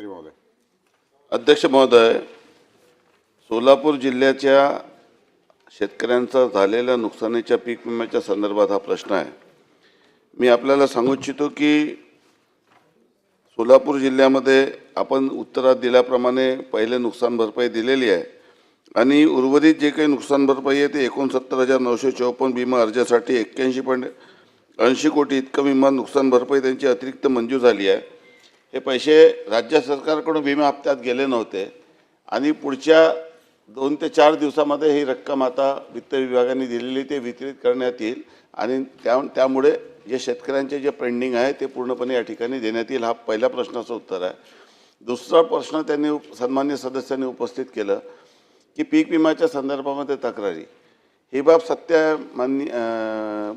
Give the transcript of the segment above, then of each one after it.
मंत्री महोदय. अध्यक्ष महोदय सोलापूर जिल्ह्याच्या शेतकऱ्यांचा झालेल्या नुकसानीच्या पीक विम्याच्या संदर्भात हा प्रश्न आहे. मी आपल्याला सांगू इच्छितो की सोलापूर जिल्ह्यामध्ये आपण उत्तरात दिल्याप्रमाणे पहिले नुकसान भरपाई दिलेली आहे आणि उर्वरित जे काही नुकसान भरपाई आहे ते एकोणसत्तर हजार नऊशे चौपन्न विमा अर्जासाठी एक्क्याऐंशी पॉईंट ऐंशी कोटी इतकं विमा नुकसान भरपाई त्यांची अतिरिक्त मंजूर झाली आहे. हे पैसे राज्य सरकारकडून विमा हप्त्यात गेले नव्हते. आणि पुढच्या दोन ते चार दिवसामध्ये ही रक्कम आता वित्त विभागाने दिलेली ते वितरित करण्यात येईल. आणि त्या त्यामुळे जे शेतकऱ्यांचे जे पेंडिंग आहे ते पूर्णपणे या ठिकाणी देण्यात येईल. हा पहिल्या प्रश्नाचं उत्तर आहे. दुसरा प्रश्न त्यांनी उप- सन्मान्य सदस्यांनी उपस्थित केलं की पीक विम्याच्या संदर्भामध्ये तक्रारी. ही बाब सत्य मान्य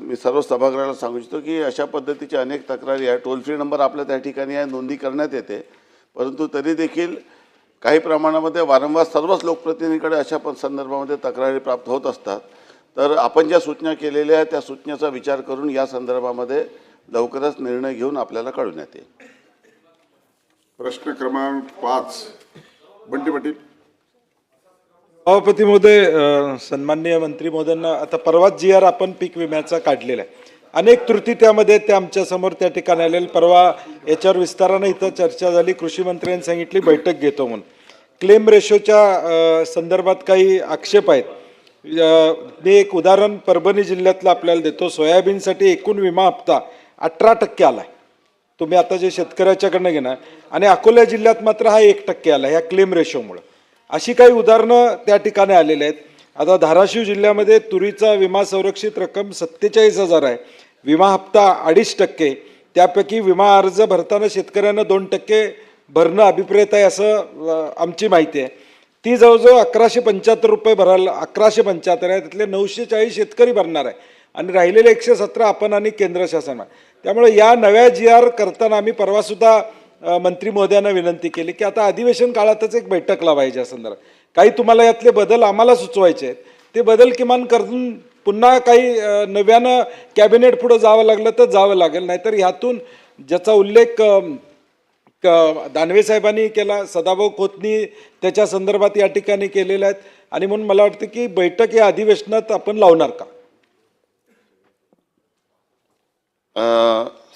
मी सर्व सभागृहाला सांगू इच्छितो की अशा पद्धतीच्या अनेक तक्रारी आहे. टोल फ्री नंबर आपल्या त्या ठिकाणी आहे नोंदी करण्यात येते. परंतु तरी देखील काही प्रमाणामध्ये वारंवार सर्वच लोकप्रतिनिधीकडे अशा पण संदर्भामध्ये तक्रारी प्राप्त होत असतात. तर आपण ज्या सूचना केलेल्या आहेत त्या सूचनेचा विचार करून या संदर्भामध्ये लवकरच निर्णय घेऊन आपल्याला कळवण्यात येईल. प्रश्न क्रमांक पाच. बंटी पाटील. सभापती महोदय सन्माननीय मंत्री महोदयांना आता परवाच जी आर आपण पीक विम्याचा काढलेला आहे. अनेक त्रुटी त्यामध्ये त्या आमच्यासमोर त्या ठिकाणी आलेल्या परवा याच्यावर विस्तारानं इथं चर्चा झाली. कृषी मंत्र्यांनी सांगितली बैठक घेतो म्हणून. क्लेम रेशोच्या संदर्भात काही आक्षेप आहेत. मी एक उदाहरण परभणी जिल्ह्यातलं आपल्याला देतो. सोयाबीनसाठी एकूण विमा हप्ता अठरा टक्के आलाय. तुम्ही आता जे शेतकऱ्याच्याकडनं घेणार. आणि अकोला जिल्ह्यात मात्र हा एक टक्के आला ह्या क्लेम रेशोमुळं. अशी काही उदाहरणं त्या ठिकाणी आलेली आहेत. आता धाराशिव जिल्ह्यामध्ये तुरीचा विमा संरक्षित रक्कम सत्तेचाळीस हजार आहे. विमा हप्ता अडीच टक्के. त्यापैकी विमा अर्ज भरताना शेतकऱ्यांना दोन टक्के भरणं अभिप्रेत आहे असं आमची माहिती आहे. ती जवळजवळ अकराशे पंच्याहत्तर रुपये भरायला अकराशे पंच्याहत्तर आहे. त्यातले नऊशे चाळीस शेतकरी भरणार आहे. आणि राहिलेले एकशे सतरा आपण आणि केंद्र शासन आहे. त्यामुळे या नव्या जी आर करताना आम्ही परवासुद्धा मंत्री महोदयांना विनंती केली की आता अधिवेशन काळातच एक बैठक लावायची या संदर्भात. काही तुम्हाला यातले बदल आम्हाला सुचवायचे आहेत. ते बदल किमान करून पुन्हा काही नव्यानं कॅबिनेट पुढं जावं लागलं तर जावं लागेल. नाहीतर ह्यातून ज्याचा उल्लेख दानवे साहेबांनी केला सदाभाऊ खोतनी त्याच्या संदर्भात या ठिकाणी केलेल्या आहेत. आणि म्हणून मला वाटतं की बैठक या अधिवेशनात आपण लावणार का?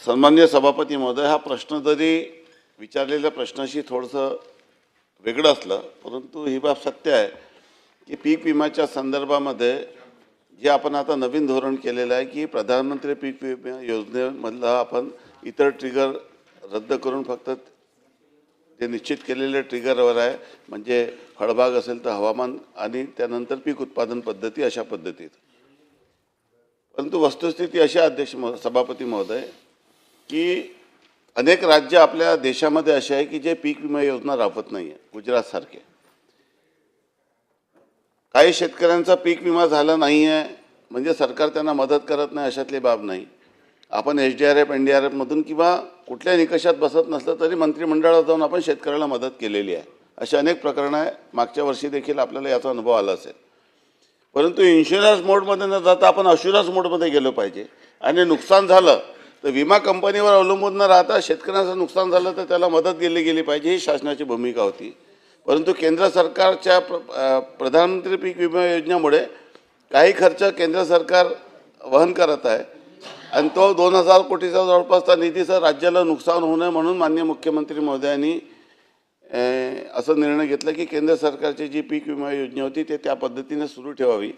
सन्मान्य सभापती महोदय हा प्रश्न जरी विचारलेल्या प्रश्नाशी थोडंसं वेगळं असलं परंतु ही बाब सत्य आहे की पीक विम्याच्या संदर्भामध्ये जे आपण आता नवीन धोरण केलेलं आहे की प्रधानमंत्री पीक विमा योजनेमधला आपण इतर ट्रिगर रद्द करून फक्त जे निश्चित केलेले ट्रिगरवर आहे म्हणजे फळबाग असेल तर हवामान आणि त्यानंतर पीक उत्पादन पद्धती अशा पद्धतीत. परंतु वस्तुस्थिती अशी अध्यक्ष सभापती महोदय की अनेक राज्य आपल्या देशामध्ये असे आहे की जे पीक विमा योजना राबवत नाही आहे गुजरातसारखे. काही शेतकऱ्यांचा पीक विमा झाला नाही आहे म्हणजे सरकार त्यांना मदत करत नाही अशातली बाब नाही. आपण H D R F N D R एफमधून किंवा कुठल्या निकषात बसत नसलं तरी मंत्रिमंडळात जाऊन आपण शेतकऱ्याला मदत केलेली आहे. अशी अनेक प्रकरणं आहे. मागच्या वर्षी देखील आपल्याला याचा अनुभव आला असेल. परंतु इन्शुरन्स मोडमध्ये न जाता आपण अशुरन्स मोडमध्ये गेलो पाहिजे. आणि नुकसान झालं तर विमा कंपनीवर अवलंबून न राहता शेतकऱ्याचं नुकसान झालं तर त्याला मदत दिली गेली पाहिजे ही शासनाची भूमिका होती. परंतु केंद्र सरकारच्या प्र प्रधानमंत्री पीक विमा योजनेमुळे काही खर्च केंद्र सरकार वहन करत आहे. आणि तो दोन हजार कोटीचा जवळपासचा निधीचं राज्याला नुकसान होऊ नये म्हणून मान्य मुख्यमंत्री महोदयांनी असा असं निर्णय घेतला की केंद्र सरकारची जी पीक विमा योजना होती ते त्या पद्धतीने सुरू ठेवावी.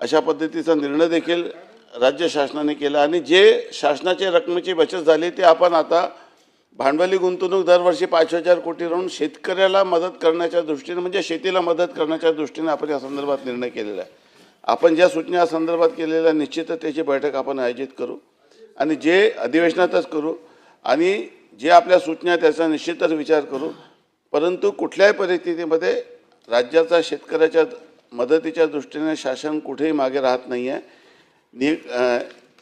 अशा पद्धतीचा निर्णय देखील राज्य शासनाने केलं आणि जे शासनाच्या रकमेची बचत झाली ते आपण आता भांडवली गुंतवणूक दरवर्षी पाच हजार कोटी राहून शेतकऱ्याला मदत करण्याच्या दृष्टीने म्हणजे शेतीला मदत करण्याच्या दृष्टीने आपण या संदर्भात निर्णय केलेला आहे. आपण ज्या सूचना या संदर्भात केलेल्या निश्चितच त्याची बैठक आपण आयोजित करू आणि जे अधिवेशनातच करू आणि जे आपल्या सूचना त्याचा निश्चितच विचार करू. परंतु कुठल्याही परिस्थितीमध्ये राज्याचा शेतकऱ्याच्या मदतीच्या दृष्टीने शासन कुठेही मागे राहत नाही आहे नि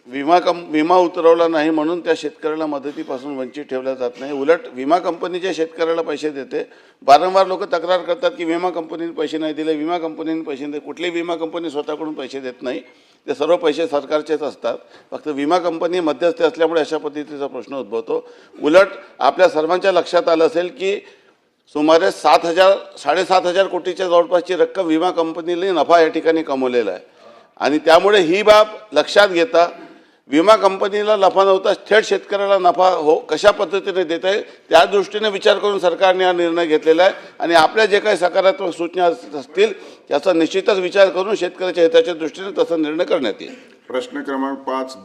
विमा कं विमा उतरवला नाही म्हणून त्या शेतकऱ्याला मदतीपासून वंचित ठेवल्या जात नाही. उलट विमा कंपनीच्या शेतकऱ्याला पैसे देते. वारंवार लोक तक्रार करतात की विमा कंपनीने पैसे नाही दिले. विमा कंपनीने पैसे नाही कुठली विमा कंपनी स्वतःकडून पैसे देत नाही. ते सर्व पैसे सरकारचेच असतात. फक्त विमा कंपनी मध्यस्थी असल्यामुळे अशा पद्धतीचा प्रश्न उद्भवतो. उलट आपल्या सर्वांच्या लक्षात आलं असेल की सुमारे सात हजार साडेसात हजार कोटीच्या जवळपासची रक्कम विमा कंपनीने नफा या ठिकाणी कमवलेला आहे. आणि त्यामुळे ही बाब लक्षात घेता विमा कंपनीला नफा नव्हता थेट शेतकऱ्याला नफा हो कशा पद्धतीने देत आहे त्या दृष्टीने विचार करून सरकारने हा निर्णय घेतलेला आहे. आणि आपल्या जे काही सकारात्मक सूचना अस- असतील त्याचा निश्चितच विचार करून शेतकऱ्याच्या हिताच्या दृष्टीने तसा निर्णय करण्यात येईल. प्रश्न क्रमांक पाच